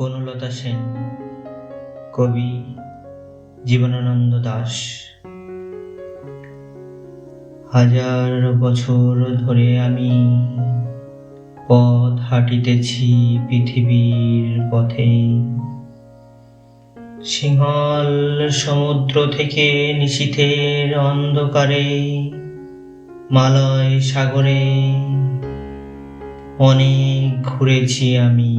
বনলতা সেন, কবি জীবনানন্দ দাস। হাজার বছর ধরে আমি পথ হাঁটিতেছি পৃথিবীর পথে। সিংহল সমুদ্র থেকে নিশীথের অন্ধকারে, মালয় সাগরে অনেক ঘুরেছি আমি।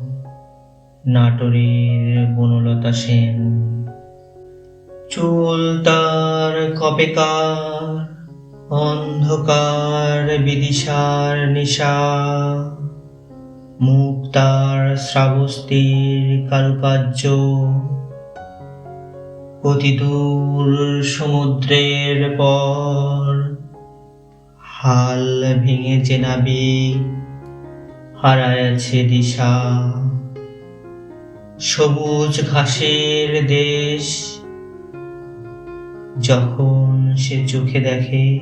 নাটোরের বনলতা সেন। চুল তার কপেকার, অন্ধকার বিদিশার নিশা। মুখ তার শ্রাবস্তির কারুকার্য। অতি দূর সমুদ্রের পর, হাল ভেঙেছে নাবিক হারায়াছে দিশা। সবুজ ঘাসের দেশ। যখন সে চোখে দেখে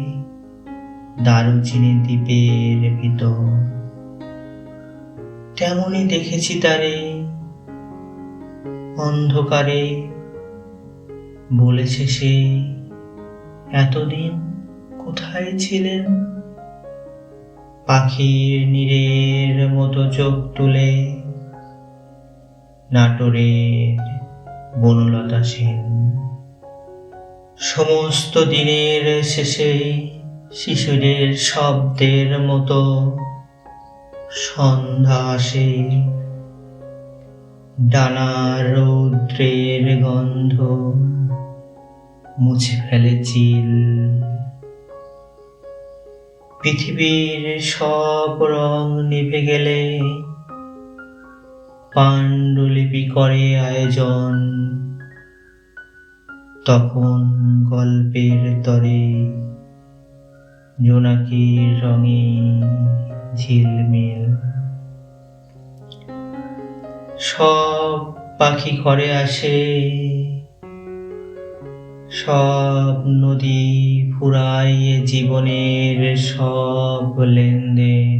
দারুচিনি দ্বীপের ভিতর, তেমনই দেখেছি তারে অন্ধকারে। বলেছে সে, এতদিন কোথায় ছিলেন? পাখির নীরের মতো চোখ তুলে নাটোরের বনলতা সেন। সমস্ত দিনের শেষে শিশুদের শব্দের মতো সন্ধ্যা আসে। ডানার রৌদ্রের গন্ধ মুছে ফেলে চিল। পৃথিবীর সব রং নিভে গেলে পাণ্ডুলিপি করে আয়োজন। তখন গল্পের তরে জোনাকির রঙে ঝিলমিল। সব পাখি ঘরে আসে, সব নদী ফুরাইয়ে জীবনের সব লেনদেন।